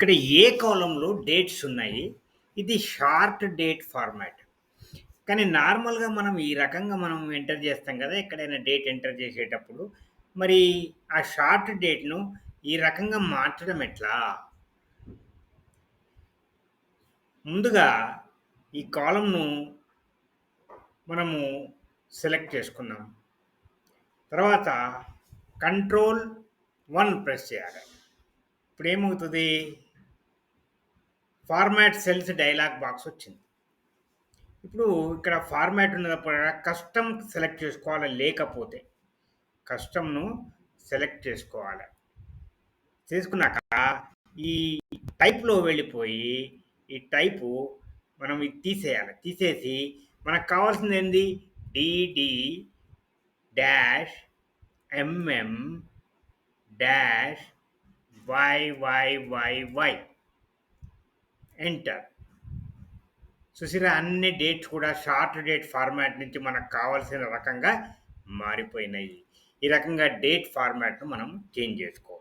ఇక్కడ ఏ కాలంలో డేట్స్ ఉన్నాయి. ఇది షార్ట్ డేట్ ఫార్మాట్. కానీ నార్మల్‌గా మనం ఈ రకంగా మనం ఎంటర్ చేస్తాం కదా ఎక్కడైనా డేట్ ఎంటర్ చేసేటప్పుడు. మరి ఆ షార్ట్ డేట్‌ను ఈ రకంగా మార్చడం ఎట్లా? ముందుగా ఈ కాలంను మనము సెలెక్ట్ చేసుకున్నాం తర్వాత కంట్రోల్ వన్ ప్రెస్ చేయాలి. ఇప్పుడు ఏమవుతుంది ఫార్మాట్ సెల్స్ డైలాగ్ బాక్స్ వచ్చింది. ఇప్పుడు ఇక్కడ ఫార్మాట్ ఉన్నప్పుడు కస్టమ్ సెలెక్ట్ చేసుకోవాలి లేకపోతే. కస్టమ్‌ను సెలెక్ట్ చేసుకోవాలి. చేసుకున్నాక ఈ టైప్‌లో వెళ్ళిపోయి, ఈ టైపు మనం ఇది తీసేయాలి. తీసేసి మనకు కావాల్సింది ఏంది DD dash MM dash YYYY. Enter. చూసిర్రా అన్ని డేట్స్ కూడా షార్ట్ డేట్ ఫార్మాట్ నుంచి మనకు కావాల్సిన రకంగా మారిపోయినాయి. ఈ రకంగా డేట్ ఫార్మాట్‌ను మనం చేంజ్ చేసుకోవచ్చు.